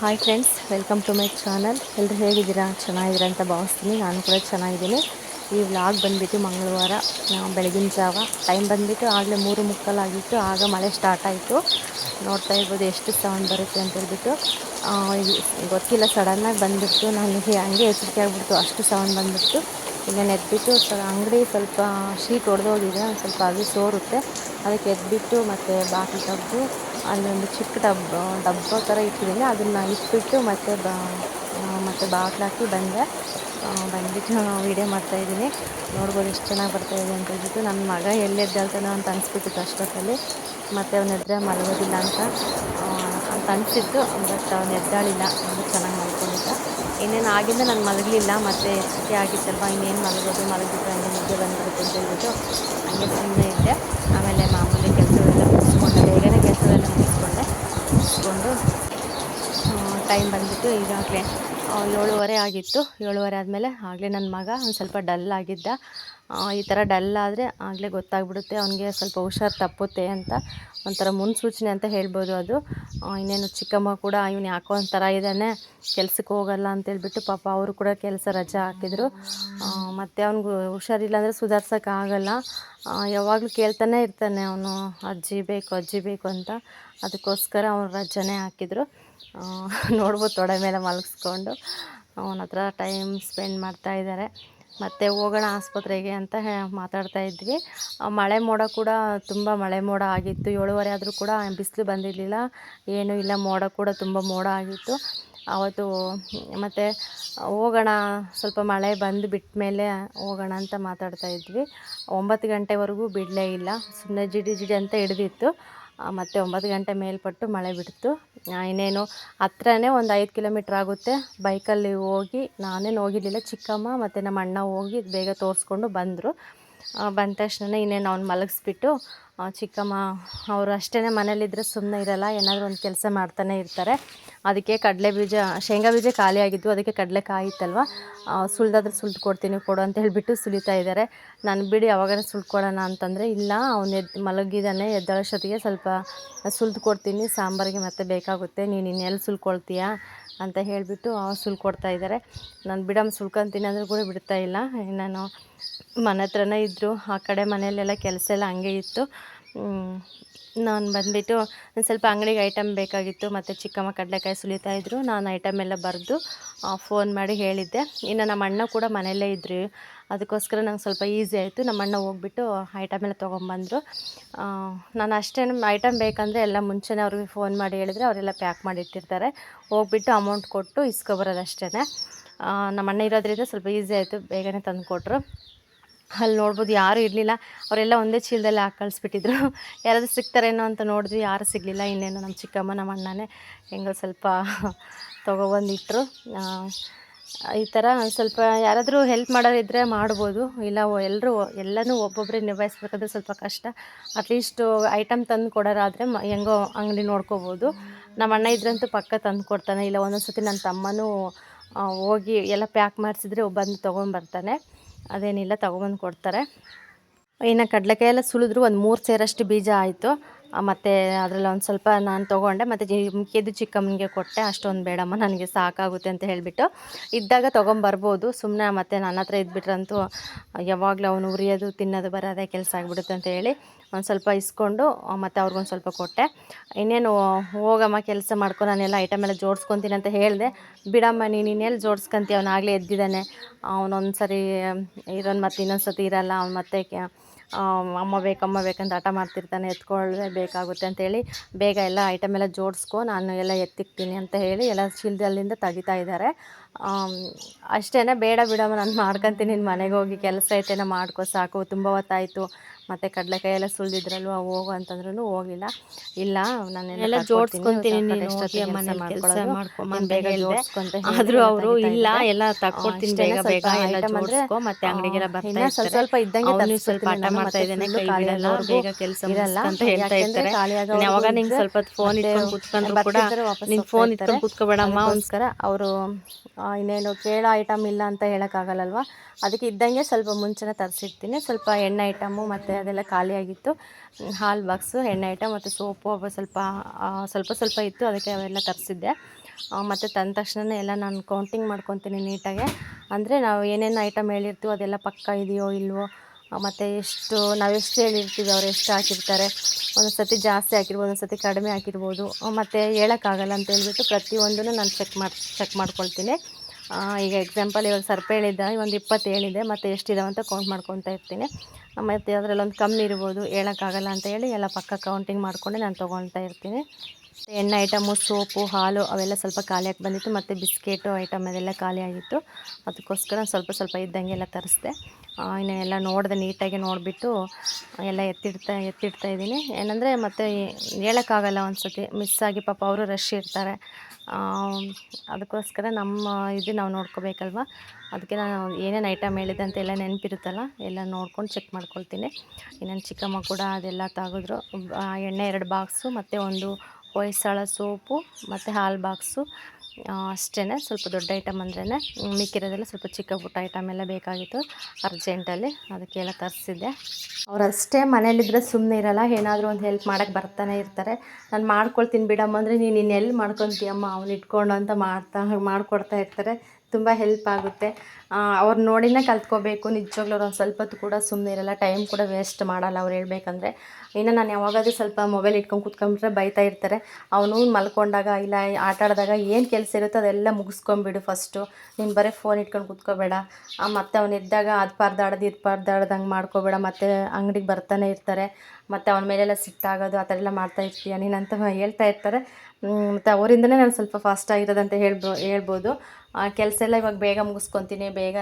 Hi friends welcome to my channel ಎಲ್ಲರೂ ಹೇಗಿದ್ದೀರಾ? ಚೆನ್ನಾಗಿದ್ದೀರಾ ಅಂತ ಭಾವಿಸ್ತೀನಿ. ನಾನು ಕೂಡ ಚೆನ್ನಾಗಿದ್ದೀನಿ. ಈ ವ್ಲಾಗ್ ಬಂದುಬಿಟ್ಟು ಮಂಗಳವಾರ ಬೆಳಗಿನ ಜಾವ. ಟೈಮ್ ಬಂದುಬಿಟ್ಟು ಆಗಲೇ ಮೂರು ಮುಕ್ಕಾಲಾಗಿತ್ತು. ಆಗ ಮಳೆ ಸ್ಟಾರ್ಟ್ ಆಯಿತು. ನೋಡ್ತಾ ಇರ್ಬೋದು ಎಷ್ಟು ಸೌಂಡ್ ಬರುತ್ತೆ ಅಂತ ಹೇಳ್ಬಿಟ್ಟು. ಗೊತ್ತಿಲ್ಲ ಸಡನ್ನಾಗಿ ಬಂದುಬಿಟ್ಟು ನನಗೆ ಹಂಗೆ ಎಚ್ಚರಿಕೆ ಆಗಿಬಿಡ್ತು. ಅಷ್ಟು ಸೌಂಡ್ ಬಂದುಬಿಟ್ಟು ಈಗ ಎದ್ಬಿಟ್ಟು ಅಂಗಡಿ ಸ್ವಲ್ಪ ಶೀಟ್ ಹೊಡೆದೋಗಿದೆ ಸ್ವಲ್ಪ ಅದು ಸೋರುತ್ತೆ. ಅದಕ್ಕೆ ಎದ್ಬಿಟ್ಟು ಮತ್ತು ಬಾಕಿ ತೆಗೆದು ಅಲ್ಲಿ ಒಂದು ಚಿಕ್ಕ ಡಬ್ಬ ಡಬ್ಬ ಥರ ಇಟ್ಟಿದ್ದೀನಿ. ಅದನ್ನು ಇಟ್ಬಿಟ್ಟು ಮತ್ತೆ ಬ ಮತ್ತು ಹಾಕಿ ಬಂದೆ. ಬಂದುಬಿಟ್ಟು ವೀಡಿಯೋ ಮಾಡ್ತಾಯಿದ್ದೀನಿ ನೋಡ್ಬೋದು ಎಷ್ಟು ಚೆನ್ನಾಗಿ ಬರ್ತಾಯಿದೆ ಅಂತ ಹೇಳ್ಬಿಟ್ಟು ನನ್ನ ಮಗ ಎಲ್ಲಿ ಎದ್ದೇಳ್ತಾನೋ ಅಂತ ಅನಿಸ್ಬಿಟ್ಟಿತ್ತು ಅಷ್ಟೊತ್ತಲ್ಲಿ. ಮತ್ತು ಅವನ ಎದ್ರೆ ಮಲಗೋದಿಲ್ಲ ಅಂತ ಅಂತ ಅನಿಸಿತ್ತು ಬಟ್ ಅವನು ಎದ್ದಾಳಿಲ್ಲ. ಅವನು ಚೆನ್ನಾಗಿ ಮಲ್ಕೊಂಡಿದ್ದ. ಇನ್ನೇನು ಆಗಿಂದ ನಾನು ಮಲಗಲಿಲ್ಲ. ಮತ್ತು ಎಚ್ಚರಿಕೆ ಆಗಿತ್ತಲ್ವ? ಇನ್ನೇನು ಮಲಗೋದು ಮಲಗಿದ್ರೆ ಹಂಗೆ ನಿದ್ದೆ ಬಂದ್ಬಿಡುತ್ತೆ ಅಂತ ಹೇಳ್ಬಿಟ್ಟು ಹಂಗೆ ಸುಮ್ಮನೆ ಇದ್ದೆ. ಆಮೇಲೆ ಮಾಮೂಲಿ ಕೆಲಸಗಳೆಲ್ಲ ಮುಗಿಸ್ಕೊಂಡೆ ಬೇಗನೆ ಕೆಲಸಗಳೆಲ್ಲ ಮುಗಿಸ್ಕೊಂಡೆ ಮುಗಿಸ್ಕೊಂಡು ಟೈಮ್ ಬಂದುಬಿಟ್ಟು ಈಗಾಗಲೇ ಏಳುವರೆ ಆಗಿತ್ತು. ಏಳುವರೆ ಆದಮೇಲೆ ಆಗಲೇ ನನ್ನ ಮಗ ಒಂದು ಸ್ವಲ್ಪ ಡಲ್ ಆಗಿದ್ದ. ಈ ಥರ ಡಲ್ ಆದರೆ ಆಗಲೇ ಗೊತ್ತಾಗ್ಬಿಡುತ್ತೆ. ಅವನಿಗೆ ಸ್ವಲ್ಪ ಹುಷಾರು ತಪ್ಪುತ್ತೆ ಅಂತ. ಒಂಥರ ಮುನ್ಸೂಚನೆ ಅಂತ ಹೇಳ್ಬೋದು ಅದು. ಇನ್ನೇನು ಚಿಕ್ಕಮ್ಮ ಕೂಡ, ಇವನು ಯಾಕೋ ಒಂಥರ ಇದ್ದಾನೆ ಕೆಲಸಕ್ಕೆ ಹೋಗಲ್ಲ ಅಂತೇಳ್ಬಿಟ್ಟು ಪಾಪ ಅವರು ಕೂಡ ಕೆಲಸ ರಜೆ ಹಾಕಿದರು. ಮತ್ತು ಅವ್ನಿಗೆ ಹುಷಾರಿಲ್ಲ ಅಂದರೆ ಸುಧಾರ್ಸೋಕ್ಕಾಗಲ್ಲ ಯಾವಾಗಲೂ ಕೇಳ್ತಾನೆ ಇರ್ತಾನೆ ಅವನು, ಅಜ್ಜಿ ಬೇಕು ಅಜ್ಜಿ ಬೇಕು ಅಂತ. ಅದಕ್ಕೋಸ್ಕರ ಅವ್ನು ರಜೆನೇ ಹಾಕಿದ್ರು. ನೋಡ್ಬೋದು ತೊಡೆ ಮೇಲೆ ಮಲಗಿಸ್ಕೊಂಡು. ಅವನ ಹತ್ರ ಟೈಮ್ ಸ್ಪೆಂಡ್ ಮಾಡ್ತಾ ಇದ್ದಾರೆ ಮತ್ತೆ ಹೋಗೋಣ ಆಸ್ಪತ್ರೆಗೆ ಅಂತ ಮಾತಾಡ್ತಾ ಇದ್ವಿ. ಮಳೆ ಮೋಡ ಕೂಡ ತುಂಬ ಮಳೆ ಮೋಡ ಆಗಿತ್ತು. ಏಳುವರೆ ಆದರೂ ಕೂಡ ಬಿಸಿಲು ಬಂದಿರಲಿಲ್ಲ. ಏನೂ ಇಲ್ಲ. ಮೋಡ ಕೂಡ ತುಂಬ ಮೋಡ ಆಗಿತ್ತು. ಆವತ್ತು ಮತ್ತು ಹೋಗೋಣ, ಸ್ವಲ್ಪ ಮಳೆ ಬಂದು ಬಿಟ್ಟ ಮೇಲೆ ಹೋಗೋಣ ಅಂತ ಮಾತಾಡ್ತಾ ಇದ್ವಿ. ಒಂಬತ್ತು ಗಂಟೆವರೆಗೂ ಬಿಡಲೇ ಇಲ್ಲ. ಸುಮ್ಮನೆ ಜಿಡಿ ಜಿಡಿ ಅಂತ ಹಿಡ್ದಿತ್ತು. ಮತ್ತೆ ಒಂಬತ್ತು ಗಂಟೆ ಮೇಲ್ಪಟ್ಟು ಮಳೆ ಬಿಡ್ತು. ಇನ್ನೇನು, ಹತ್ರನೇ ಒಂದು ಐದು ಕಿಲೋಮೀಟ್ರ್ ಆಗುತ್ತೆ. ಬೈಕಲ್ಲಿ ಹೋಗಿ, ನಾನೇನು ಹೋಗಿದ್ದಿಲ್ಲ ಚಿಕ್ಕಮ್ಮ ಮತ್ತು ನಮ್ಮ ಅಣ್ಣ ಹೋಗಿ ಬೇಗ ತೋರಿಸ್ಕೊಂಡು ಬಂದರು. ಬಂದ ತಕ್ಷಣ ಇನ್ನೇನು ಅವ್ನು ಮಲಗಿಸ್ಬಿಟ್ಟು ಚಿಕ್ಕಮ್ಮ ಅವರು ಅಷ್ಟೇ ಮನೇಲಿದ್ದರೆ ಸುಮ್ಮನೆ ಇರಲ್ಲ, ಏನಾದರೂ ಒಂದು ಕೆಲಸ ಮಾಡ್ತಾನೆ ಇರ್ತಾರೆ. ಅದಕ್ಕೆ ಕಡಲೆ ಬೀಜ, ಶೇಂಗಾ ಬೀಜ ಖಾಲಿ ಆಗಿದ್ದು ಅದಕ್ಕೆ ಕಡಲೆಕಾಯಿ ಇತ್ತಲ್ವ ಸುಳ್ದಾದ್ರೆ ಸುಲ್ದು ಕೊಡ್ತೀನಿ, ಕೊಡು ಅಂತ ಹೇಳಿಬಿಟ್ಟು ಸುಲಿತಾ ಇದ್ದಾರೆ ನಾನು ಬಿಡಿ ಯಾವಾಗಾರ ಸುಲ್ಕೊಡೋಣ ಅಂತಂದರೆ, ಇಲ್ಲ, ಅವ್ನು ಎದ್ದು ಮಲಗಿದ್ದಾನೆ ಎದ್ದಳಷ್ಟೊತ್ತಿಗೆ ಸ್ವಲ್ಪ ಸುಲ್ದು ಕೊಡ್ತೀನಿ, ಸಾಂಬಾರಿಗೆ ಮತ್ತೆ ಬೇಕಾಗುತ್ತೆ, ನೀನು ಇನ್ನೆಲ್ಲಿ ಸುಲ್ಕೊಳ್ತೀಯಾ ಅಂತ ಹೇಳಿಬಿಟ್ಟು ಸುಲ್ಕೊಡ್ತಾ ಇದ್ದಾರೆ ನಾನು ಬಿಡಮ್ಮ ಸುಲ್ಕೊಂತೀನಿ ಅಂದರೂ ಕೂಡ ಬಿಡ್ತಾ ಇಲ್ಲ. ನಾನು ಮನೆ ಹತ್ರನೇ ಇದ್ದರು ಆ ಕಡೆ ಮನೆಯಲ್ಲೆಲ್ಲ ಕೆಲಸ ಎಲ್ಲ ಹಂಗೆ ಇತ್ತು. ನಾನು ಬಂದುಬಿಟ್ಟು ಒಂದು ಸ್ವಲ್ಪ ಅಂಗಡಿಗೆ ಐಟಮ್ ಬೇಕಾಗಿತ್ತು, ಮತ್ತು ಚಿಕ್ಕಮ್ಮ ಕಡಲೆಕಾಯಿ ಸುಲಿತಾ ಇದ್ದರು ನಾನು ಐಟಮ್ ಎಲ್ಲ ಬರೆದು ಫೋನ್ ಮಾಡಿ ಹೇಳಿದ್ದೆ. ಇನ್ನು ನಮ್ಮ ಅಣ್ಣ ಕೂಡ ಮನೆಯಲ್ಲೇ ಇದ್ದರು ಅದಕ್ಕೋಸ್ಕರ ನಂಗೆ ಸ್ವಲ್ಪ ಈಸಿ ಆಯಿತು. ನಮ್ಮ ಅಣ್ಣ ಹೋಗ್ಬಿಟ್ಟು ಐಟಮ್ ಎಲ್ಲ ತೊಗೊಂಬಂದರು. ನಾನು ಅಷ್ಟೇ ಐಟಮ್ ಬೇಕಂದರೆ ಎಲ್ಲ ಮುಂಚೆನೇ ಅವ್ರಿಗೆ ಫೋನ್ ಮಾಡಿ ಹೇಳಿದರೆ ಅವರೆಲ್ಲ ಪ್ಯಾಕ್ ಮಾಡಿಟ್ಟಿರ್ತಾರೆ ಹೋಗ್ಬಿಟ್ಟು ಅಮೌಂಟ್ ಕೊಟ್ಟು ಇಸ್ಕೊಬರೋದು ಅಷ್ಟೇ ನಮ್ಮ ಅಣ್ಣ ಇರೋದ್ರಿಂದ ಸ್ವಲ್ಪ ಈಸಿ ಆಯಿತು. ಬೇಗನೆ ತಂದು ಕೊಟ್ಟರು ಅಲ್ಲಿ ನೋಡ್ಬೋದು, ಯಾರೂ ಇರಲಿಲ್ಲ. ಅವರೆಲ್ಲ ಒಂದೇ ಚೀಲದಲ್ಲಿ ಹಾಕಿ ಕಳಿಸ್ಬಿಟ್ಟಿದ್ರು. ಯಾರಾದರೂ ಸಿಗ್ತಾರೇನೋ ಅಂತ ನೋಡಿದ್ವಿ, ಯಾರೂ ಸಿಗಲಿಲ್ಲ. ಇನ್ನೇನು ನಮ್ಮ ಚಿಕ್ಕಮ್ಮ, ನಮ್ಮ ಅಣ್ಣನೇ ಹೆಂಗೋ ಸ್ವಲ್ಪ ತೊಗೊಬಂದಿಟ್ರು. ಈ ಥರ ಸ್ವಲ್ಪ ಯಾರಾದರೂ ಹೆಲ್ಪ್ ಮಾಡೋರಿದ್ದರೆ ಮಾಡ್ಬೋದು. ಇಲ್ಲ ಎಲ್ಲರೂ ಎಲ್ಲನೂ ಒಬ್ಬೊಬ್ಬರೇ ನಿಭಾಯಿಸ್ಬೇಕಾದ್ರೆ ಸ್ವಲ್ಪ ಕಷ್ಟ. ಅಟ್ಲೀಸ್ಟು ಐಟಮ್ ತಂದು ಕೊಡೋರಾದರೆ ಮ, ಹೆಂಗೋ ಅಂಗಡಿ ನೋಡ್ಕೋಬೋದು. ನಮ್ಮ ಅಣ್ಣ ಇದ್ರಂತೂ ಪಕ್ಕ ತಂದು ಕೊಡ್ತಾನೆ. ಇಲ್ಲ ಒಂದೊಂದು ಸತಿ ನನ್ನ ತಮ್ಮನೂ ಹೋಗಿ ಎಲ್ಲ ಪ್ಯಾಕ್ ಮಾಡಿಸಿದ್ರೆ ಬಂದು ತೊಗೊಂಬರ್ತಾನೆ. ಅದೇನಿಲ್ಲ ತೊಗೊಬಂದು ಕೊಡ್ತಾರೆ. ಇನ್ನು ಕಡಲೆಕಾಯಿ ಎಲ್ಲ ಸುಲಿದ್ರು ಒಂದು ಮೂರು ಸೇರಷ್ಟು ಬೀಜ ಆಯಿತು. ಮತ್ತು ಅದರಲ್ಲಿ ಒಂದು ಸ್ವಲ್ಪ ನಾನು ತೊಗೊಂಡೆ, ಮತ್ತು ಮಿಕ್ಕಿದ್ದು ಚಿಕ್ಕಮ್ಮನಿಗೆ ಕೊಟ್ಟೆ. ಅಷ್ಟೊಂದು ಬೇಡಮ್ಮ, ನನಗೆ ಸಾಕಾಗುತ್ತೆ ಅಂತ ಹೇಳಿಬಿಟ್ಟು ಇದ್ದಾಗ ತೊಗೊಂಬರ್ಬೋದು ಸುಮ್ಮನೆ ಮತ್ತು ನನ್ನ ಹತ್ರ ಇದ್ಬಿಟ್ರಂತೂ ಯಾವಾಗಲೂ ಅವನು ಉರಿಯೋದು, ತಿನ್ನೋದು, ಬರೋದೇ ಕೆಲಸ ಆಗಿಬಿಡುತ್ತೆ ಅಂತ ಹೇಳಿ ಒಂದು ಸ್ವಲ್ಪ ಇಸ್ಕೊಂಡು ಮತ್ತು ಅವ್ರಿಗೊಂದು ಸ್ವಲ್ಪ ಕೊಟ್ಟೆ. ಇನ್ನೇನು, ಹೋಗಮ್ಮ, ಕೆಲಸ ಮಾಡ್ಕೊ, ನಾನೆಲ್ಲ ಐಟಮ್ ಎಲ್ಲ ಜೋಡಿಸ್ಕೊತೀನಿ ಅಂತ ಹೇಳಿದೆ. ಬಿಡಮ್ಮ, ನೀನು ಇನ್ನೆಲ್ಲಿ ಜೋಡಿಸ್ಕೊಂತೀಯ? ಅವನಾಗಲೇ ಎದ್ದಿದ್ದಾನೆ. ಅವನೊಂದು ಸರಿ ಇರೋನು ಮತ್ತು ಇನ್ನೊಂದು ಸತಿ ಇರಲ್ಲ. ಅವ್ನು ಮತ್ತೆ ಅಮ್ಮ ಬೇಕಮ್ಮ ಬೇಕಂತ ಹಠ ಮಾಡ್ತಿರ್ತಾನೆ ಎತ್ಕೊಳ್ಳೇ ಬೇಕಾಗುತ್ತೆ ಅಂತೇಳಿ ಬೇಗ ಎಲ್ಲ ಐಟಮ್ ಎಲ್ಲ ಜೋಡಿಸ್ಕೊ ನಾನು ಎಲ್ಲ ಎತ್ತಿಕ್ತೀನಿ ಅಂತ ಹೇಳಿ ಎಲ್ಲ ಚೀಲದಲ್ಲಿಂದ ತೆಗಿತಾ ಇದ್ದಾರೆ. ಅಷ್ಟೇ ಬೇಡ ಬಿಡಮ್ಮ, ನಾನು ಮಾಡ್ಕೊತೀನಿ ನಿನ್ನ ಮನೆಗೆ ಹೋಗಿ ಕೆಲಸ ಐತೆ ಮಾಡ್ಕೊ, ಸಾಕು, ತುಂಬ ಹೊತ್ತಾಯಿತು. ಮತ್ತು ಕಡಲೆಕಾಯಿ ಎಲ್ಲ ಸುಲಿದಿದ್ರಲ್ವ ಹೋಗು ಅಂತಂದ್ರೂ ಹೋಗಿಲ್ಲ ಇಲ್ಲ ನಾನೆಲ್ಲ ಜೋಡಿಸ್ಕೊಂತೀನಿ ಆದ್ರೂ ಅವರು ಇಲ್ಲ ಎಲ್ಲ ತಕ್ಕೊಡ್ತೀನಿ ಬೇಗ ಬೇಗ ಎಲ್ಲ ಜೋಡಿಸ್ಕೊ ಮತ್ತೆ ಅಂಗಡಿಗೆಲ್ಲ ಬರ್ತಾ ಸ್ವಲ್ಪ ಸ್ವಲ್ಪ ಇದ್ದಂಗೆ ಸ್ವಲ್ಪ ಹಠ ಮಾಡ್ತಾ ಇದ್ದಾನೆ ಕೈ ಬಿಡಲ್ಲ ಬೇಗ ಕೆಲಸ ಅಂತ ಹೇಳ್ತಾ ಇರ್ತಾರೆ. ಯಾವಾಗ ನಿಂಗೆ ಸ್ವಲ್ಪ ಫೋನ್ ಇಟ್ಕೊಂಡು ಕುತ್ಕೊಂಡ್ರು ಕೂಡ ನಿನ್ ಫೋನ್ ಇಟ್ಕೊಂಡು ಕುತ್ಕೋಬೇಡಮ್ಮ ಅದಕ್ಕೋಸ್ಕರ ಅವರು ಇನ್ನೇನು ಕೇಳೋ ಐಟಮ್ ಇಲ್ಲ ಅಂತ ಹೇಳೋಕ್ಕಾಗಲ್ಲಲ್ವ? ಅದಕ್ಕೆ ಇದ್ದಂಗೆ ಸ್ವಲ್ಪ ಮುಂಚೆನೆ ತರಿಸಿರ್ತೀನಿ. ಸ್ವಲ್ಪ ಎಣ್ಣೆ ಐಟಮು ಮತ್ತು ಅದೆಲ್ಲ ಖಾಲಿಯಾಗಿತ್ತು ಹಾಲು ಬಾಕ್ಸು, ಎಣ್ಣೆ ಐಟಮ್ ಮತ್ತು ಸೋಪು ಸ್ವಲ್ಪ ಸ್ವಲ್ಪ ಸ್ವಲ್ಪ ಇತ್ತು. ಅದಕ್ಕೆ ಅವೆಲ್ಲ ತರಿಸಿದ್ದೆ. ಮತ್ತು ತಂದ ತಕ್ಷಣ ಎಲ್ಲ ನಾನು ಕೌಂಟಿಂಗ್ ಮಾಡ್ಕೊತೀನಿ ನೀಟಾಗೆ. ಅಂದರೆ ನಾವು ಏನೇನು ಐಟಮ್ ಹೇಳಿರ್ತೀವೋ ಅದೆಲ್ಲ ಪಕ್ಕ ಇದೆಯೋ ಇಲ್ವೋ ಮತ್ತು ಎಷ್ಟು, ನಾವು ಎಷ್ಟು ಹೇಳಿರ್ತೀವಿ ಅವ್ರು ಎಷ್ಟು ಹಾಕಿರ್ತಾರೆ ಒಂದೊಂದು ಸರ್ತಿ ಜಾಸ್ತಿ ಹಾಕಿರ್ಬೋದು ಒಂದೊಂದು ಸರ್ತಿ ಕಡಿಮೆ ಹಾಕಿರ್ಬೋದು ಮತ್ತು ಹೇಳೋಕ್ಕಾಗಲ್ಲ ಅಂತ ಹೇಳಿಬಿಟ್ಟು ಪ್ರತಿಯೊಂದನ್ನು ನಾನು ಚೆಕ್ ಮಾಡಿ ಚೆಕ್ ಮಾಡ್ಕೊಳ್ತೀನಿ. ಈಗ ಎಕ್ಸಾಂಪಲ್ ಇವಾಗ ಸರ್ಪ ಹೇಳಿದ್ದ ಒಂದು ಇಪ್ಪತ್ತು ಹೇಳಿದೆ, ಮತ್ತು ಎಷ್ಟಿದಾವೆ ಅಂತ ಕೌಂಟ್ ಮಾಡ್ಕೊತಾ ಇರ್ತೀನಿ. ಮತ್ತು ಅದರಲ್ಲಿ ಒಂದು ಕಮ್ಮಿ ಇರ್ಬೋದು, ಹೇಳೋಕ್ಕಾಗಲ್ಲ ಅಂತ ಹೇಳಿ ಎಲ್ಲ ಪಕ್ಕ ಕೌಂಟಿಂಗ್ ಮಾಡಿಕೊಂಡೆ ನಾನು ತೊಗೊಳ್ತಾ ಇರ್ತೀನಿ. ಎಣ್ಣೆ ಐಟಮು, ಸೋಪು, ಹಾಲು ಅವೆಲ್ಲ ಸ್ವಲ್ಪ ಖಾಲಿಯಾಗಿ ಬಂದಿತ್ತು. ಮತ್ತು ಬಿಸ್ಕೆಟು ಐಟಮ್ ಅದೆಲ್ಲ ಖಾಲಿ ಆಗಿತ್ತು. ಅದಕ್ಕೋಸ್ಕರ ಸ್ವಲ್ಪ ಸ್ವಲ್ಪ ಇದ್ದಂಗೆ ಎಲ್ಲ ತರಿಸ್ದೆ. ಇನ್ನು ಎಲ್ಲ ನೋಡಿದೆ ನೀಟಾಗಿ ನೋಡಿಬಿಟ್ಟು ಎಲ್ಲ ಎತ್ತಿಡ್ತಾ ಎತ್ತಿಡ್ತಾ ಇದ್ದೀನಿ. ಏನಂದರೆ ಮತ್ತೆ ಹೇಳೋಕ್ಕಾಗಲ್ಲ ಒಂದು ಸತಿ ಮಿಸ್ ಆಗಿ ಪಾಪ ಅವರು ರಶ್ ಇರ್ತಾರೆ. ಅದಕ್ಕೋಸ್ಕರ ನಮ್ಮ ಇದು ನಾವು ನೋಡ್ಕೋಬೇಕಲ್ವ? ಅದಕ್ಕೆ ನಾನು ಏನೇನು ಐಟಮ್ ಹೇಳಿದೆ ಅಂತ ಎಲ್ಲ ನೆನಪಿರುತ್ತಲ್ಲ, ಎಲ್ಲ ನೋಡ್ಕೊಂಡು ಚೆಕ್ ಮಾಡ್ಕೊಳ್ತೀನಿ. ಇನ್ನೊಂದು ಚಿಕ್ಕಮ್ಮ ಕೂಡ ಅದೆಲ್ಲ ತೆಗೆದ್ರು. ಎಣ್ಣೆ ಎರಡು ಬಾಕ್ಸು ಮತ್ತು ಒಂದು ಹೊಯ್ಸಳ ಸೋಪು ಮತ್ತು ಹಾಲು ಬಾಕ್ಸು ಅಷ್ಟೇ ಸ್ವಲ್ಪ ದೊಡ್ಡ ಐಟಮ್ ಅಂದ್ರೇ ಮಿಕ್ಕಿರೋದೆಲ್ಲ ಸ್ವಲ್ಪ ಚಿಕ್ಕ ಪುಟ್ಟ ಐಟಮ್ ಎಲ್ಲ ಬೇಕಾಗಿತ್ತು ಅರ್ಜೆಂಟಲ್ಲಿ. ಅದಕ್ಕೆಲ್ಲ ತರಿಸಿದ್ದೆ. ಅವ್ರು ಅಷ್ಟೇ ಮನೇಲಿದ್ದರೆ ಸುಮ್ಮನೆ ಇರಲ್ಲ. ಏನಾದರೂ ಒಂದು ಹೆಲ್ಪ್ ಮಾಡೋಕ್ಕೆ ಬರ್ತಾನೆ ಇರ್ತಾರೆ. ನಾನು ಮಾಡ್ಕೊಳ್ತೀನಿ ಬಿಡಮ್ಮ ಅಂದರೆ ನೀನು ಇನ್ನೆಲ್ಲಿ ಮಾಡ್ಕೊತೀಯಮ್ಮ? ಅವ್ನು ಇಟ್ಕೊಂಡು ಅಂತ ಮಾಡ್ತಾ, ಮಾಡಿಕೊಡ್ತಾ ಇರ್ತಾರೆ. ತುಂಬ ಹೆಲ್ಪ್ ಆಗುತ್ತೆ. ಅವ್ರು ನೋಡಿನೇ ಕಲ್ತ್ಕೋಬೇಕು. ನಿಜವಾಗ್ಲೂ ಅವ್ರು ಒಂದು ಸ್ವಲ್ಪ ಹೊತ್ತು ಕೂಡ ಸುಮ್ಮನೆ ಇರಲ್ಲ. ಟೈಮ್ ಕೂಡ ವೇಸ್ಟ್ ಮಾಡಲ್ಲ ಅವ್ರು ಹೇಳ್ಬೇಕಂದ್ರೆ. ಇನ್ನು ನಾನು ಯಾವಾಗಾದ್ರೂ ಸ್ವಲ್ಪ ಮೊಬೈಲ್ ಇಟ್ಕೊಂಡು ಕೂತ್ಕೊಂಡ್ಬಿಟ್ರೆ ಬೈತಾ ಇರ್ತಾರೆ. ಅವನು ಮಲ್ಕೊಂಡಾಗ ಇಲ್ಲ ಆಟ ಆಡಿದಾಗ ಏನು ಕೆಲಸ ಇರುತ್ತೋ ಅದೆಲ್ಲ ಮುಗಿಸ್ಕೊಂಬಿಡು ಫಸ್ಟು ನೀನು ಬರೀ ಫೋನ್ ಇಟ್ಕೊಂಡು ಕೂತ್ಕೋಬೇಡ. ಮತ್ತು ಮತ್ತೆ ಅವ್ನು ಎದ್ದಾಗ ಅದು ಪರ್ದಾಡೋದು, ಇದು ಪರ್ದಾಡ್ದಂಗೆ ಮಾಡ್ಕೋಬೇಡ. ಮತ್ತೆ ಅಂಗಡಿಗೆ ಬರ್ತಾನೆ ಇರ್ತಾರೆ. ಮತ್ತು ಅವನ ಮೇಲೆಲ್ಲ ಸಿಟ್ಟಾಗೋದು, ಆ ಥರ ಎಲ್ಲ ಮಾಡ್ತಾ ಇರ್ತೀಯ? ನೀನಂತ ಹೇಳ್ತಾ ಇರ್ತಾರೆ. ಮತ್ತು ಅವರಿಂದನೇ ನಾನು ಸ್ವಲ್ಪ ಫಾಸ್ಟ್ ಆಗಿರೋದಂತ ಹೇಳ್ಬೋ, ಹೇಳ್ಬೋದು. ಕೆಲಸ ಎಲ್ಲ ಇವಾಗ ಬೇಗ ಮುಗಿಸ್ಕೊತೀನಿ. ಬೇಗ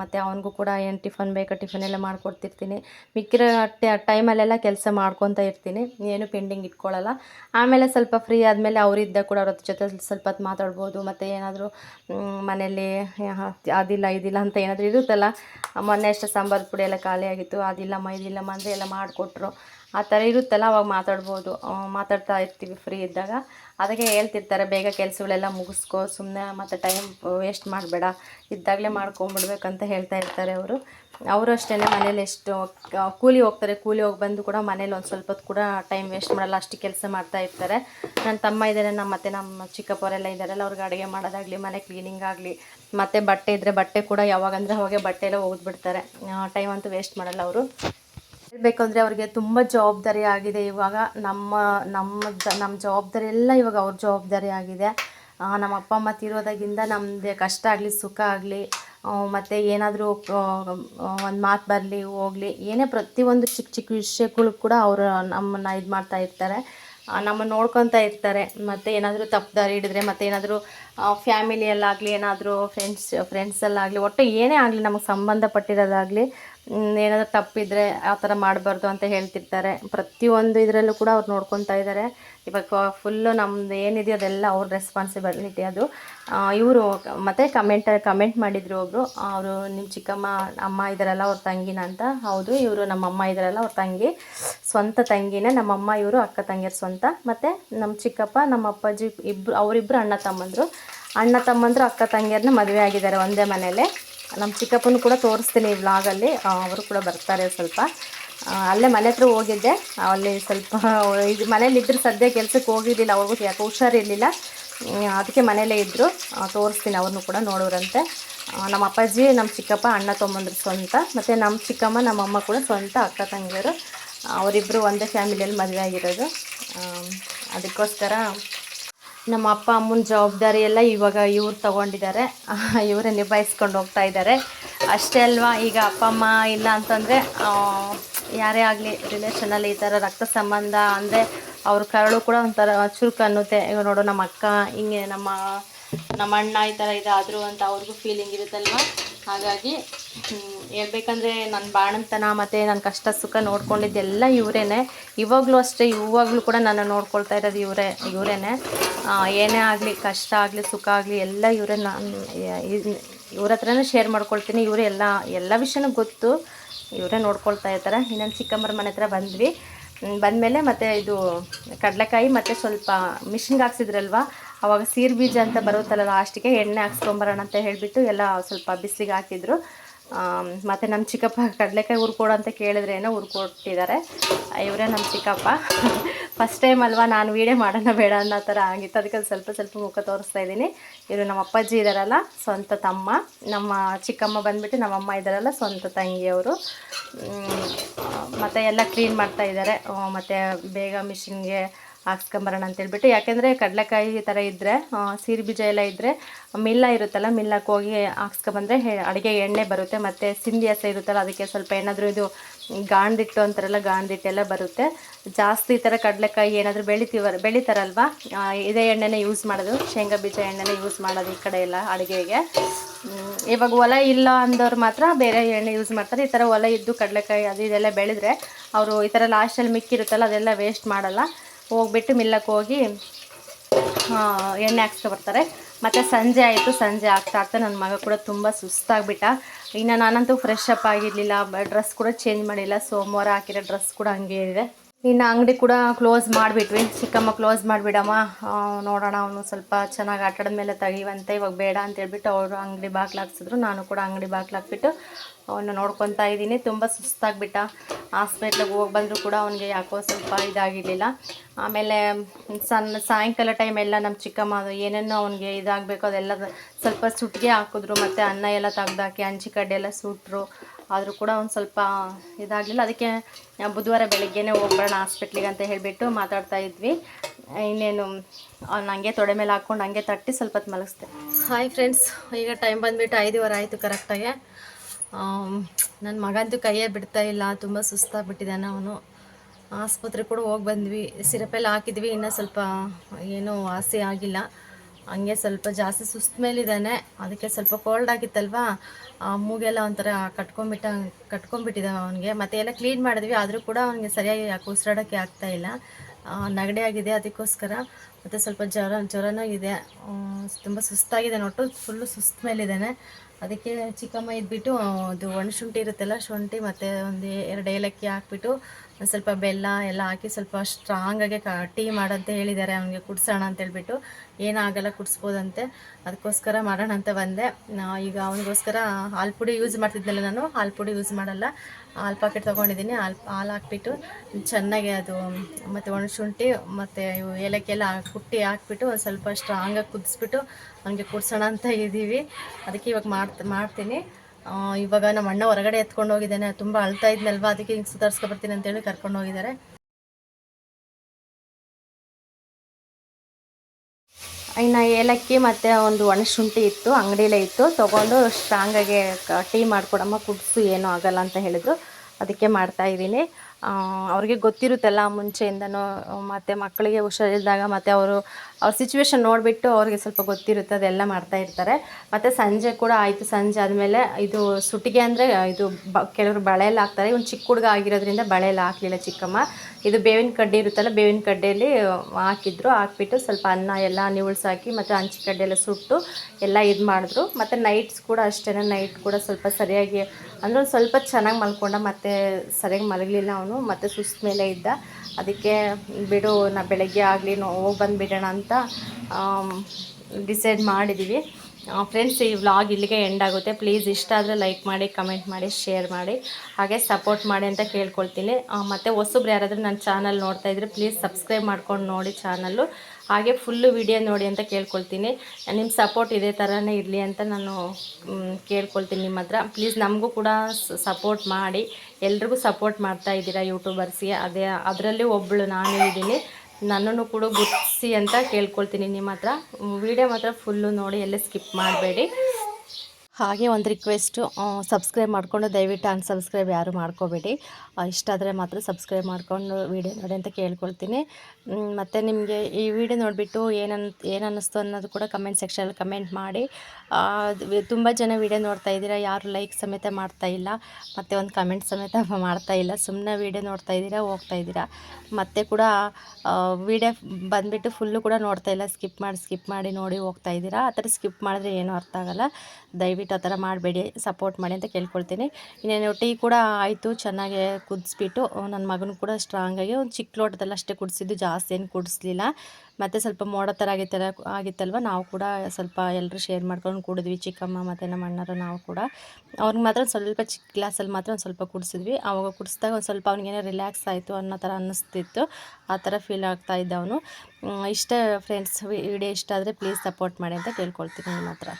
ಮತ್ತು ಅವನಿಗೂ ಕೂಡ ಏನು ಟಿಫನ್ ಬೇಕಾ ಟಿಫನ್ ಎಲ್ಲ ಮಾಡಿಕೊಡ್ತಿರ್ತೀನಿ. ಮಿಕ್ಕಿರೋ ಟೈಮಲ್ಲೆಲ್ಲ ಕೆಲಸ ಮಾಡ್ಕೊತಾ ಇರ್ತೀನಿ. ಏನು ಪೆಂಡಿಂಗ್ ಇಟ್ಕೊಳ್ಳಲ್ಲ ಆಮೇಲೆ ಸ್ವಲ್ಪ ಫ್ರೀ ಆದಮೇಲೆ ಅವರಿದ್ದ ಕೂಡ ಅವ್ರ ಜೊತೆ ಸ್ವಲ್ಪ ಹೊತ್ತು ಮಾತಾಡ್ಬೋದು, ಮತ್ತು ಏನಾದರೂ ಮನೇಲಿ ಅದಿಲ್ಲ, ಇದಿಲ್ಲ ಅಂತ ಏನಾದರೂ ಇರುತ್ತಲ್ಲ. ಮೊನ್ನೆ ಅಷ್ಟೇ ಸಾಂಬಾರು ಪುಡಿ ಎಲ್ಲ ಖಾಲಿ ಆಗಿತ್ತು. ಅದಿಲ್ಲಮ್ಮ, ಇದಿಲ್ಲಮ್ಮ ಅಂದರೆ ಎಲ್ಲ ಮಾಡಿಕೊಟ್ರು. ಆ ಥರ ಇರುತ್ತಲ್ಲ, ಅವಾಗ ಮಾತಾಡ್ಬೋದು ಮಾತಾಡ್ತಾ ಇರ್ತೀವಿ ಫ್ರೀ ಇದ್ದಾಗ. ಅದಕ್ಕೆ ಹೇಳ್ತಿರ್ತಾರೆ, ಬೇಗ ಕೆಲಸಗಳೆಲ್ಲ ಮುಗಿಸ್ಕೊ ಸುಮ್ಮನೆ ಮತ್ತು ಟೈಮ್ ವೇಸ್ಟ್ ಮಾಡಬೇಡ, ಇದ್ದಾಗಲೇ ಮಾಡ್ಕೊಂಬಿಡ್ಬೇಕಂತ ಹೇಳ್ತಾ ಇರ್ತಾರೆ ಅವರು. ಅವರು ಅಷ್ಟೇ ಮನೇಲಿ ಎಷ್ಟು, ಕೂಲಿ ಹೋಗ್ತಾರೆ, ಕೂಲಿ ಹೋಗಿ ಬಂದು ಕೂಡ ಮನೇಲಿ ಒಂದು ಸ್ವಲ್ಪ ಕೂಡ ಟೈಮ್ ವೇಸ್ಟ್ ಮಾಡಲ್ಲ, ಅಷ್ಟು ಕೆಲಸ ಮಾಡ್ತಾ ಇರ್ತಾರೆ. ನನ್ನ ತಮ್ಮ ಇದ್ದಾರೆ ನಮ್ಮ ಮತ್ತು ನಮ್ಮ ಚಿಕ್ಕಪ್ಪವರೆಲ್ಲ ಇದ್ದಾರಲ್ಲ ಅವ್ರಿಗೆ ಅಡುಗೆ ಮಾಡೋದಾಗಲಿ, ಮನೆ ಕ್ಲೀನಿಂಗ್ ಆಗಲಿ, ಮತ್ತು ಬಟ್ಟೆ ಇದ್ದರೆ ಬಟ್ಟೆ ಕೂಡ ಯಾವಾಗಂದ್ರೆ ಅವಾಗೆ ಬಟ್ಟೆ ಎಲ್ಲ ಟೈಮ್ ಅಂತೂ ವೇಸ್ಟ್ ಮಾಡಲ್ಲ ಅವರು. ಹೇಳ್ಬೇಕಂದ್ರೆ ಅವ್ರಿಗೆ ತುಂಬ ಜವಾಬ್ದಾರಿ ಆಗಿದೆ. ಇವಾಗ ನಮ್ಮ ನಮ್ಮ ನಮ್ಮ ಜವಾಬ್ದಾರಿ ಎಲ್ಲ ಇವಾಗ ಅವ್ರ ಜವಾಬ್ದಾರಿ ಆಗಿದೆ. ನಮ್ಮ ಅಪ್ಪ, ಅಮ್ಮ ತೀರೋದಾಗಿಂದ ನಮ್ಮದೇ ಕಷ್ಟ ಆಗಲಿ, ಸುಖ ಆಗಲಿ ಮತ್ತು ಏನಾದರೂ ಒಂದು ಮಾತು ಬರಲಿ, ಹೋಗಲಿ, ಏನೇ ಪ್ರತಿಯೊಂದು ಚಿಕ್ಕ ಚಿಕ್ಕ ವಿಷಯಗಳು ಕೂಡ ಅವರು ನಮ್ಮನ್ನು ಇದು ಮಾಡ್ತಾ ಇರ್ತಾರೆ. ನಮ್ಮ ನಮ್ಮನ್ನು ನೋಡ್ಕೊತಾ ಇರ್ತಾರೆ. ಮತ್ತು ಏನಾದರೂ ತಪ್ಪು ದಾರಿ ಹಿಡಿದ್ರೆ, ಮತ್ತು ಏನಾದರೂ ಫ್ಯಾಮಿಲಿಯಲ್ಲಾಗಲಿ ಏನಾದರೂ ಫ್ರೆಂಡ್ಸ್ ಫ್ರೆಂಡ್ಸಲ್ಲಾಗಲಿ ಒಟ್ಟು ಏನೇ ಆಗಲಿ, ನಮಗೆ ಸಂಬಂಧಪಟ್ಟಿರೋದಾಗಲಿ ಏನಾದರೂ ತಪ್ಪಿದ್ರೆ ಆ ಥರ ಮಾಡಬಾರ್ದು ಅಂತ ಹೇಳ್ತಿರ್ತಾರೆ. ಪ್ರತಿಯೊಂದು ಇದರಲ್ಲೂ ಕೂಡ ಅವ್ರು ನೋಡ್ಕೊತಾ ಇದ್ದಾರೆ ಇವಾಗ ಫುಲ್ಲು ನಮ್ಮದು ಏನಿದೆಯೋ ಅದೆಲ್ಲ ಅವ್ರ ರೆಸ್ಪಾನ್ಸಿಬಿಲಿಟಿ ಅದು. ಇವರು ಮತ್ತು ಕಮೆಂಟ್ ಕಮೆಂಟ್ ಮಾಡಿದರು ಒಬ್ಬರು ಅವರು ನಿಮ್ಮ ಚಿಕ್ಕಮ್ಮ, ಅಮ್ಮ ಇದ್ದಾರಲ್ಲ ಅವ್ರ ತಂಗಿನ ಅಂತ? ಹೌದು, ಇವರು ನಮ್ಮ ಅಮ್ಮ ಇದ್ದಾರಲ್ಲ ಅವ್ರ ತಂಗಿ. ಸ್ವಂತ ತಂಗಿನೇ ನಮ್ಮಮ್ಮ ಇವರು ಅಕ್ಕ ತಂಗಿಯರು ಸ್ವಂತ. ಮತ್ತು ನಮ್ಮ ಚಿಕ್ಕಪ್ಪ, ನಮ್ಮ ಅಪ್ಪಾಜಿ ಇಬ್ಬರು ಅವರಿಬ್ಬರು ಅಣ್ಣ ತಮ್ಮಂದರು. ಅಣ್ಣ ತಮ್ಮಂದರು ಅಕ್ಕ ತಂಗಿಯರನ್ನ ಮದುವೆ ಆಗಿದ್ದಾರೆ ಒಂದೇ ಮನೇಲೆ ನಮ್ಮ ಚಿಕ್ಕಪ್ಪನ ಕೂಡ ತೋರಿಸ್ತೀನಿ ಈ ವ್ಲಾಗಲ್ಲಿ ಅವರು ಕೂಡ ಬರ್ತಾರೆ ಸ್ವಲ್ಪ. ಅಲ್ಲೇ ಮನೆ ಹತ್ರ ಹೋಗಿದ್ದೆ. ಅಲ್ಲಿ ಸ್ವಲ್ಪ, ಇದು ಮನೇಲಿ ಇದ್ರೆ ಸದ್ಯ ಕೆಲಸಕ್ಕೆ ಹೋಗಿರಲಿಲ್ಲ, ಅವ್ರಿಗೂ ಯಾಕೆ ಹುಷಾರಿರಲಿಲ್ಲ. ಅದಕ್ಕೆ ಮನೇಲೇ ಇದ್ದರು ತೋರಿಸ್ತೀನಿ ಅವ್ರನ್ನೂ ಕೂಡ ನೋಡೋರಂತೆ. ನಮ್ಮ ಅಪ್ಪಾಜಿ, ನಮ್ಮ ಚಿಕ್ಕಪ್ಪ, ಅಣ್ಣ ತೊಗೊಂಬಂದ್ರು ಸ್ವಂತ. ಮತ್ತು ನಮ್ಮ ಚಿಕ್ಕಮ್ಮ ನಮ್ಮಮ್ಮ ಕೂಡ ಸ್ವಂತ ಅಕ್ಕ ತಂಗಿಯರು. ಅವರಿಬ್ಬರು ಒಂದೇ ಫ್ಯಾಮಿಲಿಯಲ್ಲಿ ಮದುವೆ ಆಗಿರೋದು. ಅದಕ್ಕೋಸ್ಕರ ನಮ್ಮ ಅಪ್ಪ, ಅಮ್ಮನ ಜವಾಬ್ದಾರಿ ಎಲ್ಲ ಇವಾಗ ಇವ್ರು ತಗೊಂಡಿದ್ದಾರೆ. ಇವರೇ ನಿಭಾಯಿಸ್ಕೊಂಡು ಹೋಗ್ತಾ ಇದ್ದಾರೆ. ಅಷ್ಟೇ ಅಲ್ವಾ, ಈಗ ಅಪ್ಪ, ಅಮ್ಮ ಇಲ್ಲ ಅಂತಂದರೆ ಯಾರೇ ಆಗಲಿ ರಿಲೇಷನಲ್ಲಿ ಈ ಥರ ರಕ್ತ ಸಂಬಂಧ ಅಂದರೆ ಅವ್ರ ಕರಳು ಕೂಡ ಒಂಥರ ಚುರುಕು ಅನ್ನುತ್ತೆ. ಈಗ ನೋಡು, ನಮ್ಮ ಅಕ್ಕ, ಹಿಂಗೆ ನಮ್ಮ ನಮ್ಮ ಅಣ್ಣ ಈ ಥರ ಇದಾದರು ಅಂತ ಅವ್ರಿಗೂ ಫೀಲಿಂಗ್ ಇರುತ್ತಲ್ವ? ಹಾಗಾಗಿ ಹೇಳ್ಬೇಕಂದ್ರೆ ನನ್ನ ಬಾಣಂತನ ಮತ್ತು ನನ್ನ ಕಷ್ಟ ಸುಖ ನೋಡ್ಕೊಂಡಿದ್ದೆಲ್ಲ ಇವರೇನೆ. ಇವಾಗಲೂ ಅಷ್ಟೇ, ಇವಾಗಲೂ ಕೂಡ ನಾನು ನೋಡ್ಕೊಳ್ತಾ ಇರೋದು ಇವರೇ, ಇವರೇನೆ. ಏನೇ ಆಗಲಿ, ಕಷ್ಟ ಆಗಲಿ, ಸುಖ ಆಗಲಿ, ಎಲ್ಲ ಇವರೇ ನಾನು ಇವ್ರ ಹತ್ರನೇ ಶೇರ್ ಮಾಡ್ಕೊಳ್ತೀನಿ. ಇವರೇ ಎಲ್ಲ ಎಲ್ಲ ವಿಷಯನೂ ಗೊತ್ತು. ಇವರೇ ನೋಡ್ಕೊಳ್ತಾ ಇರ್ತಾರೆ. ಇನ್ನೊಂದು ಚಿಕ್ಕಮ್ಮರ ಮನೆ ಹತ್ರ ಬಂದ್ವಿ. ಬಂದಮೇಲೆ ಮತ್ತು ಇದು ಕಡಲೆಕಾಯಿ ಮತ್ತು ಸ್ವಲ್ಪ ಮಿಷಿನ್ಗೆ ಹಾಕ್ಸಿದ್ರಲ್ವ ಅವಾಗ ಸೀರ್ ಬೀಜ ಅಂತ ಬರುತ್ತಲ್ಲ ಲಾಸ್ಟಿಗೆ ಎಣ್ಣೆ ಹಾಕ್ಸ್ಕೊಂಬರೋಣ ಅಂತ ಹೇಳಿಬಿಟ್ಟು ಎಲ್ಲ ಸ್ವಲ್ಪ ಬಿಸಿಲಿಗೆ ಹಾಕಿದ್ರು. ಮತ್ತು ನಮ್ಮ ಚಿಕ್ಕಪ್ಪ ಕಡಲೆಕಾಯಿ ಹುರ್ಕೊಡು ಅಂತ ಕೇಳಿದ್ರೆ ಏನೋ ಹುರ್ಕೊಟ್ಟಿದ್ದಾರೆ. ಇವರೇ ನಮ್ಮ ಚಿಕ್ಕಪ್ಪ. ಫಸ್ಟ್ ಟೈಮ್ ಅಲ್ವಾ ನಾನು ವೀಡಿಯೋ ಮಾಡೋಣ ಬೇಡ ಅನ್ನೋ ಥರ ಆಗಿತ್ತು. ಅದಕ್ಕೆ ಅದು ಸ್ವಲ್ಪ ಸ್ವಲ್ಪ ಮುಖ ತೋರಿಸ್ತಾ ಇದ್ದೀನಿ. ಇವರು ನಮ್ಮ ಅಪ್ಪಾಜಿ ಇದ್ದಾರಲ್ಲ, ಸ್ವಂತ ತಮ್ಮ. ನಮ್ಮ ಚಿಕ್ಕಮ್ಮ ಬಂದುಬಿಟ್ಟು ನಮ್ಮ ಅಮ್ಮ ಇದ್ದಾರಲ್ಲ, ಸ್ವಂತ ತಂಗಿಯವರು. ಮತ್ತು ಎಲ್ಲ ಕ್ಲೀನ್ ಮಾಡ್ತಾ ಇದ್ದಾರೆ. ಮತ್ತು ಬೇಗ ಮಿಷಿನ್ಗೆ ಹಾಕ್ಸ್ಕೊಂಬರೋಣ ಅಂತ ಹೇಳ್ಬಿಟ್ಟು. ಯಾಕೆಂದರೆ ಕಡಲೆಕಾಯಿ ಈ ಥರ ಇದ್ದರೆ ಸೀರೆ ಬೀಜ ಎಲ್ಲ ಇದ್ದರೆ ಮಿಲ್ಲ ಇರುತ್ತಲ್ಲ, ಮಿಲ್ಲಕ್ಕೆ ಹೋಗಿ ಹಾಕ್ಸ್ಕೊಂಬಂದರೆ ಅಡುಗೆ ಎಣ್ಣೆ ಬರುತ್ತೆ, ಮತ್ತು ಸಿಂಧಿ ಹಸ ಇರುತ್ತಲ್ಲ, ಅದಕ್ಕೆ ಸ್ವಲ್ಪ ಏನಾದರೂ ಇದು ಗಾಂಡಿಟ್ಟು ಅಂತಾರಲ್ಲ ಗಾಂಡಿಟ್ಟೆಲ್ಲ ಬರುತ್ತೆ. ಜಾಸ್ತಿ ಈ ಥರ ಕಡಲೆಕಾಯಿ ಏನಾದರೂ ಬೆಳಿತೀವ ಬೆಳಿತಾರಲ್ವ? ಇದೇ ಎಣ್ಣೆನೇ ಯೂಸ್ ಮಾಡೋದು, ಶೇಂಗಾ ಬೀಜ ಎಣ್ಣೆನೇ ಯೂಸ್ ಮಾಡೋದು ಈ ಕಡೆ ಎಲ್ಲ ಅಡುಗೆಗೆ. ಇವಾಗ ಹೊಲ ಇಲ್ಲ ಅಂದವ್ರು ಮಾತ್ರ ಬೇರೆ ಎಣ್ಣೆ ಯೂಸ್ ಮಾಡ್ತಾರೆ. ಈ ಥರ ಹೊಲ ಇದ್ದು ಕಡಲೆಕಾಯಿ ಅದು ಇದೆಲ್ಲ ಬೆಳೆದ್ರೆ ಅವರು ಈ ಥರ ಲಾಸ್ಟಲ್ಲಿ ಮಿಕ್ಕಿರುತ್ತಲ್ಲ, ಅದೆಲ್ಲ ವೇಸ್ಟ್ ಮಾಡಲ್ಲ. ಹೋಗ್ಬಿಟ್ಟು ಮಿಲ್ಲಕ್ಕೆ ಹೋಗಿ ಎಣ್ಣೆ ಹಾಕ್ಸ್ಕೊ ಬರ್ತಾರೆ. ಮತ್ತು ಸಂಜೆ ಆಯಿತು, ಸಂಜೆ ಆಗ್ತಾ ಆಗ್ತಾ ನನ್ನ ಮಗ ಕೂಡ ತುಂಬ ಸುಸ್ತಾಗ್ಬಿಟ್ಟ. ಇನ್ನು ನಾನಂತೂ ಫ್ರೆಶ್ ಅಪ್ ಆಗಿರಲಿಲ್ಲ ಡ್ರೆಸ್ ಕೂಡ ಚೇಂಜ್ ಮಾಡಿಲ್ಲ. ಸೋಮವಾರ ಹಾಕಿರೋ ಡ್ರೆಸ್ ಕೂಡ ಹಂಗೆ ಇದೆ. ಇನ್ನು ಅಂಗಡಿ ಕೂಡ ಕ್ಲೋಸ್ ಮಾಡಿಬಿಟ್ವಿ. ಚಿಕ್ಕಮ್ಮ ಕ್ಲೋಸ್ ಮಾಡಿಬಿಡಮ್ಮ. ನೋಡೋಣ, ಅವನು ಸ್ವಲ್ಪ ಚೆನ್ನಾಗಿ ಆಟಾಡ ಮೇಲೆ ತೆಗಿವಂತೆ ಇವಾಗ ಬೇಡ ಅಂತ ಹೇಳ್ಬಿಟ್ಟು ಅವರು ಅಂಗಡಿ ಬಾಗ್ಲು ಹಾಕ್ಸಿದ್ರು. ನಾನು ಕೂಡ ಅಂಗಡಿ ಬಾಗ್ಲು ಹಾಕ್ಬಿಟ್ಟು ಅವನ್ನ ನೋಡ್ಕೊತಾ ಇದ್ದೀನಿ. ತುಂಬ ಸುಸ್ತಾಗ್ಬಿಟ್ಟ. ಹಾಸ್ಪಿಟ್ಲಿಗೆ ಹೋಗಿ ಬಂದರೂ ಕೂಡ ಅವನಿಗೆ ಯಾಕೋ ಸ್ವಲ್ಪ ಇದಾಗಿರಲಿಲ್ಲ. ಆಮೇಲೆ, ಸನ್, ಸಾಯಂಕಾಲ ಟೈಮೆಲ್ಲ ನಮ್ಮ ಚಿಕ್ಕಮ್ಮ ಅದು ಏನೇನೋ ಅವನಿಗೆ ಇದಾಗಬೇಕು ಅದೆಲ್ಲ ಸ್ವಲ್ಪ ಸುಟ್ಟಿಗೆ ಹಾಕಿದ್ರು. ಮತ್ತು ಅನ್ನ ಎಲ್ಲ ತೆಗ್ದಾಕಿ ಹಂಚಿ ಕಡ್ಡೆ ಎಲ್ಲ ಸುಟ್ಟರು ಆದರೂ ಕೂಡ ಒಂದು ಸ್ವಲ್ಪ ಇದಾಗಲಿಲ್ಲ. ಅದಕ್ಕೆ ಬುಧವಾರ ಬೆಳಗ್ಗೆನೇ ಹೋಗ್ಬರೋಣ ಹಾಸ್ಪಿಟ್ಲಿಗೆ ಅಂತ ಹೇಳಿಬಿಟ್ಟು ಮಾತಾಡ್ತಾ ಇದ್ವಿ. ಇನ್ನೇನು ಹಂಗೆ ತೊಡೆ ಮೇಲೆ ಹಾಕ್ಕೊಂಡು ಹಂಗೆ ತಟ್ಟಿ ಸ್ವಲ್ಪ ಹೊತ್ತು ಮಲಗಿಸ್ದೆ. ಹಾಯ್ ಫ್ರೆಂಡ್ಸ್ ಈಗ ಟೈಮ್ ಬಂದುಬಿಟ್ಟು ಐದುವರೆ ಆಯಿತು ಕರೆಕ್ಟಾಗಿ ನನ್ನ ಮಗಂತೂ ಕೈಯೇ ಬಿಡ್ತಾ ಇಲ್ಲ, ತುಂಬ ಸುಸ್ತಾಗ್ಬಿಟ್ಟಿದ್ದಾನೆ ಅವನು. ಆಸ್ಪತ್ರೆ ಕೂಡ ಹೋಗಿ ಬಂದ್ವಿ. ಸಿರಪೆಲ್ಲ ಹಾಕಿದ್ವಿ, ಇನ್ನೂ ಸ್ವಲ್ಪ ಏನೂ ವಾಸಿ ಆಗಿಲ್ಲ. ಹಂಗೆ ಸ್ವಲ್ಪ ಜಾಸ್ತಿ ಸುಸ್ತ ಮೇಲಿದ್ದಾನೆ ಅದಕ್ಕೆ ಸ್ವಲ್ಪ ಕೋಲ್ಡ್ ಆಗಿತ್ತಲ್ವಾ? ಮೂಗೆಲ್ಲ ಒಂಥರ ಕಟ್ಕೊಂಡ್ಬಿಟ್ಟ ಕಟ್ಕೊಂಡ್ಬಿಟ್ಟಿದ್ದಾವೆ ಅವನಿಗೆ. ಮತ್ತೆ ಎಲ್ಲ ಕ್ಲೀನ್ ಮಾಡಿದ್ವಿ. ಆದರೂ ಕೂಡ ಅವನಿಗೆ ಸರಿಯಾಗಿ ಯಾಕೆ ಉಸಿರಾಡೋಕ್ಕೆ ಆಗ್ತಾ ಇಲ್ಲ. ಆ, ಆಗಿದೆ ಅದಕ್ಕೋಸ್ಕರ. ಮತ್ತು ಸ್ವಲ್ಪ ಜ್ವರ ಜ್ವರನೂ ಇದೆ ತುಂಬ ಸುಸ್ತಾಗಿದೆ ಒಟ್ಟು ಫುಲ್ಲು ಸುಸ್ತು ಮೇಲಿದ್ದಾನೆ. ಅದಕ್ಕೆ ಚಿಕ್ಕಮ್ಮ ಇದ್ಬಿಟ್ಟು ಅದು ಒಣಶುಂಠಿ ಇರುತ್ತಲ್ಲ, ಶುಂಠಿ ಮತ್ತು ಒಂದು ಎರಡು ಏಲಕ್ಕಿ ಹಾಕ್ಬಿಟ್ಟು, ಒಂದು ಸ್ವಲ್ಪ ಬೆಲ್ಲ ಎಲ್ಲ ಹಾಕಿ ಸ್ವಲ್ಪ ಸ್ಟ್ರಾಂಗಾಗೆ ಕ, ಟೀ ಮಾಡಂತ ಹೇಳಿದ್ದಾರೆ. ಅವನಿಗೆ ಕುಡ್ಸೋಣ ಅಂತ ಹೇಳ್ಬಿಟ್ಟು, ಏನಾಗಲ್ಲ ಕುಡಿಸ್ಬೋದಂತೆ. ಅದಕ್ಕೋಸ್ಕರ ಮಾಡೋಣ ಅಂತ ಬಂದೆ. ಈಗ ಅವನಿಗೋಸ್ಕರ ಹಾಲು ಪುಡಿ ಯೂಸ್ ಮಾಡ್ತಿದ್ನಲ್ಲ ನಾನು. ಹಾಲು ಪುಡಿ ಯೂಸ್ ಮಾಡಲ್ಲ. ಹಾಲು ಪ್ಯಾಕೆಟ್ ತೊಗೊಂಡಿದ್ದೀನಿ. ಹಾಲು ಹಾಲು ಹಾಕ್ಬಿಟ್ಟು, ಚೆನ್ನಾಗಿ ಅದು, ಮತ್ತು ಒಣಶುಂಠಿ ಮತ್ತು ಇವು ಏಲಕ್ಕಿ ಎಲ್ಲ ಹಾಕ್- ಕುಟ್ಟಿ ಹಾಕ್ಬಿಟ್ಟು ಒಂದು ಸ್ವಲ್ಪ ಸ್ಟ್ರಾಂಗಾಗಿ ಕುದಿಸ್ಬಿಟ್ಟು ಹಂಗೆ ಕುಡ್ಸೋಣ ಅಂತ ಇದ್ದೀವಿ ಅದಕ್ಕೆ ಇವಾಗ ಮಾಡ್ತಾ ಮಾಡ್ತೀನಿ. ಇವಾಗ ನಮ್ಮ ಅಣ್ಣ ಹೊರಗಡೆ ಎತ್ಕೊಂಡು ಹೋಗಿದ್ದಾನೆ. ತುಂಬ ಅಳ್ತಾ ಇದ್ನಲ್ವ? ಅದಕ್ಕೆ ಹಿಂಗೆ ಸುಧಾರಿಸ್ಕೊ ಬರ್ತೀನಿ ಅಂತೇಳಿ ಕರ್ಕೊಂಡು ಹೋಗಿದ್ದಾರೆ. ಇನ್ನು ಏಲಕ್ಕಿ ಮತ್ತು ಒಂದು ಒಣಶುಂಠಿ ಇತ್ತು, ಅಂಗಡಿಲೇ ಇತ್ತು. ತೊಗೊಂಡು ಸ್ಟ್ರಾಂಗಾಗೆ ಟೀ ಮಾಡಿಕೊಡಮ್ಮ, ಕುಡಿಸು, ಏನೂ ಆಗಲ್ಲ ಅಂತ ಹೇಳಿದ್ರು. ಅದಕ್ಕೆ ಮಾಡ್ತಾ ಇದ್ದೀನಿ. ಅವ್ರಿಗೆ ಗೊತ್ತಿರುತ್ತಲ್ಲ ಮುಂಚೆಯಿಂದನೂ, ಮತ್ತು ಮಕ್ಕಳಿಗೆ ಹುಷಾರಿಲ್ದಾಗ, ಮತ್ತು ಅವರು, ಅವ್ರ ಸಿಚುವೇಶನ್ ನೋಡಿಬಿಟ್ಟು ಅವ್ರಿಗೆ ಸ್ವಲ್ಪ ಗೊತ್ತಿರುತ್ತೆ, ಅದೆಲ್ಲ ಮಾಡ್ತಾ ಇರ್ತಾರೆ. ಮತ್ತು ಸಂಜೆ ಕೂಡ ಆಯಿತು, ಸಂಜೆ ಆದಮೇಲೆ ಇದು ಸುಟ್ಟಿಗೆ ಅಂದರೆ, ಇದು ಬ, ಕೆಲವರು ಬಳೆಯಲ್ಲಿ ಹಾಕ್ತಾರೆ. ಇವ್ನು ಚಿಕ್ಕ ಹುಡುಗ ಆಗಿರೋದ್ರಿಂದ ಬಳೆಯಲ್ಲಿ ಹಾಕಲಿಲ್ಲ ಚಿಕ್ಕಮ್ಮ. ಇದು ಬೇವಿನ ಕಡ್ಡಿ ಇರುತ್ತಲ್ಲ, ಬೇವಿನ ಕಡ್ಡೆಯಲ್ಲಿ ಹಾಕಿದ್ರು, ಹಾಕ್ಬಿಟ್ಟು ಸ್ವಲ್ಪ ಅನ್ನ ಎಲ್ಲ ನಿವಳ್ಸಾಕಿ ಮತ್ತು ಹಂಚಿ ಕಡ್ಡೆಲ್ಲ ಸುಟ್ಟು ಎಲ್ಲ ಇದು ಮಾಡಿದ್ರು ಮತ್ತು ನೈಟ್ಸ್ ಕೂಡ ಅಷ್ಟೇ ನೈಟ್ ಕೂಡ ಸ್ವಲ್ಪ ಸರಿಯಾಗಿ ಅಂದರೆ ಸ್ವಲ್ಪ ಚೆನ್ನಾಗಿ ಮಲ್ಕೊಂಡ ಮತ್ತೆ ಸರಿಯಾಗಿ ಮಲಗಲಿಲ್ಲ ಅವನು, ಮತ್ತೆ ಸುಸ್ತ ಮೇಲೆ ಇದ್ದ. ಅದಕ್ಕೆ ಬಿಡು, ನಾ ಬೆಳಗ್ಗೆ ಆಗಲಿ, ಹೋಗಿ ಬಂದುಬಿಡೋಣ ಅಂತ ಡಿಸೈಡ್ ಮಾಡಿದ್ದೀವಿ ಫ್ರೆಂಡ್ಸ್ ಈ ವ್ಲಾಗ್ ಇಲ್ಲಿಗೆ ಎಂಡ್ ಆಗುತ್ತೆ. ಪ್ಲೀಸ್ ಇಷ್ಟ ಆದರೆ ಲೈಕ್ ಮಾಡಿ ಕಮೆಂಟ್ ಮಾಡಿ ಶೇರ್ ಮಾಡಿ. ಹಾಗೆ ಸಪೋರ್ಟ್ ಮಾಡಿ ಅಂತ ಕೇಳ್ಕೊಳ್ತೀನಿ. ಮತ್ತು ಹೊಸಬ್ರು ಯಾರಾದರೂ ನನ್ನ ಚಾನಲ್ ನೋಡ್ತಾ ಇದ್ರೆ ಪ್ಲೀಸ್ ಸಬ್ಸ್ಕ್ರೈಬ್ ಮಾಡ್ಕೊಂಡು ನೋಡಿ ಚಾನಲ್ಲು ಹಾಗೆ ಫುಲ್ಲು ವಿಡಿಯೋ ನೋಡಿ ಅಂತ ಕೇಳ್ಕೊಳ್ತೀನಿ. ನಿಮ್ಮ ಸಪೋರ್ಟ್ ಇದೇ ಥರನೇ ಇರಲಿ ಅಂತ ನಾನು ಕೇಳ್ಕೊಳ್ತೀನಿ ನಿಮ್ಮ ಹತ್ರ. ಪ್ಲೀಸ್ ನಮಗೂ ಕೂಡ ಸಪೋರ್ಟ್ ಮಾಡಿ. ಎಲ್ರಿಗೂ ಸಪೋರ್ಟ್ ಮಾಡ್ತಾ ಇದ್ದೀರಾ ಯೂಟ್ಯೂಬರ್ಸ್ಗೆ ಅದೇ, ಅದರಲ್ಲಿ ಒಬ್ಬಳು ನಾನು ಇದ್ದೀನಿ. ನನ್ನನ್ನು ಕೂಡ ಗುರ್ತಿಸಿ ಅಂತ ಕೇಳ್ಕೊಳ್ತೀನಿ ನಿಮ್ಮ ಹತ್ರ. ವಿಡಿಯೋ ಮಾತ್ರ ಫುಲ್ಲು ನೋಡಿ ಎಲ್ಲೇ ಸ್ಕಿಪ್ ಮಾಡಬೇಡಿ. ಹಾಗೆ ಒಂದು ರಿಕ್ವೆಸ್ಟು ಸಬ್ಸ್ಕ್ರೈಬ್ ಮಾಡಿಕೊಂಡು ದಯವಿಟ್ಟು ಅನ್ಸಬ್ಸ್ಕ್ರೈಬ್ ಯಾರು ಮಾಡ್ಕೋಬೇಡಿ. ಇಷ್ಟ ಆದರೆ ಮಾತ್ರ ಸಬ್ಸ್ಕ್ರೈಬ್ ಮಾಡಿಕೊಂಡು ವೀಡಿಯೋ ನೋಡಿ ಅಂತ ಕೇಳ್ಕೊಳ್ತೀನಿ. ಮತ್ತು ನಿಮಗೆ ಈ ವಿಡಿಯೋ ನೋಡಿಬಿಟ್ಟು ಏನನ್ ಏನು ಅನ್ನಿಸ್ತು ಅನ್ನೋದು ಕೂಡ ಕಮೆಂಟ್ ಸೆಕ್ಷನಲ್ಲಿ ಕಮೆಂಟ್ ಮಾಡಿ. ತುಂಬ ಜನ ವಿಡಿಯೋ ನೋಡ್ತಾ ಇದ್ದೀರಾ, ಯಾರು ಲೈಕ್ ಸಮೇತ ಮಾಡ್ತಾ ಇಲ್ಲ, ಮತ್ತು ಒಂದು ಕಮೆಂಟ್ ಸಮೇತ ಮಾಡ್ತಾ ಇಲ್ಲ ಸುಮ್ಮನೆ ವಿಡಿಯೋ ನೋಡ್ತಾ ಇದ್ದೀರಾ, ಹೋಗ್ತಾ ಇದ್ದೀರಾ. ಮತ್ತು ಕೂಡ ವಿಡಿಯೋ ಬಂದುಬಿಟ್ಟು ಫುಲ್ಲು ಕೂಡ ನೋಡ್ತಾ ಇಲ್ಲ ಸ್ಕಿಪ್ ಮಾಡಿ ಸ್ಕಿಪ್ ಮಾಡಿ ನೋಡಿ ಹೋಗ್ತಾ ಇದ್ದೀರಾ. ಆ ಥರ ಸ್ಕಿಪ್ ಮಾಡಿದ್ರೆ ಏನೂ ಅರ್ಥ ಆಗಲ್ಲ. ದಯವಿಟ್ಟು ದಯವಿಟ್ಟು ಆ ಥರ ಮಾಡಬೇಡಿ, ಸಪೋರ್ಟ್ ಮಾಡಿ ಅಂತ ಕೇಳ್ಕೊಳ್ತೀನಿ. ಇನ್ನೇನು ಟೀ ಕೂಡ ಆಯಿತು, ಚೆನ್ನಾಗಿ ಕುದಿಸ್ಬಿಟ್ಟು, ನನ್ನ ಮಗನೂ ಕೂಡ ಸ್ಟ್ರಾಂಗಾಗಿ ಒಂದು ಚಿಕ್ಕ ಲೋಟದಲ್ಲಿ ಅಷ್ಟೇ ಕುಡಿಸಿದ್ದು, ಜಾಸ್ತಿ ಏನು ಕುಡಿಸ್ಲಿಲ್ಲ. ಮತ್ತು ಸ್ವಲ್ಪ ಮೋಡ ಥರ ಆಗಿತ್ತಲ್ಲ ಆಗಿತ್ತಲ್ವ, ನಾವು ಕೂಡ ಸ್ವಲ್ಪ ಎಲ್ಲರೂ ಶೇರ್ ಮಾಡ್ಕೊಂಡು ಕುಡಿದ್ವಿ, ಚಿಕ್ಕಮ್ಮ ಮತ್ತು ನಮ್ಮ ಅಣ್ಣರು ನಾವು ಕೂಡ. ಅವ್ರಿಗೆ ಮಾತ್ರ ಸ್ವಲ್ಪ ಚಿಕ್ಕ ಗ್ಲಾಸಲ್ಲಿ ಮಾತ್ರ ಒಂದು ಸ್ವಲ್ಪ ಕುಡಿಸಿದ್ವಿ. ಅವಾಗ ಕುಡಿಸ್ದಾಗ ಒಂದು ಸ್ವಲ್ಪ ಅವ್ನಿಗೇನೋ ರಿಲ್ಯಾಕ್ಸ್ ಆಯಿತು ಅನ್ನೋ ಥರ ಅನ್ನಿಸ್ತಿತ್ತು. ಆ ಥರ ಫೀಲ್ ಆಗ್ತಾ ಇದ್ದ ಅವನು. ಇಷ್ಟೇ ಫ್ರೆಂಡ್ಸ್ ವಿಡಿಯೋ ಇಷ್ಟ ಆದರೆ ಪ್ಲೀಸ್ ಸಪೋರ್ಟ್ ಮಾಡಿ ಅಂತ ಕೇಳ್ಕೊಳ್ತೀನಿ ನಿಮ್ಮ ಹತ್ರ.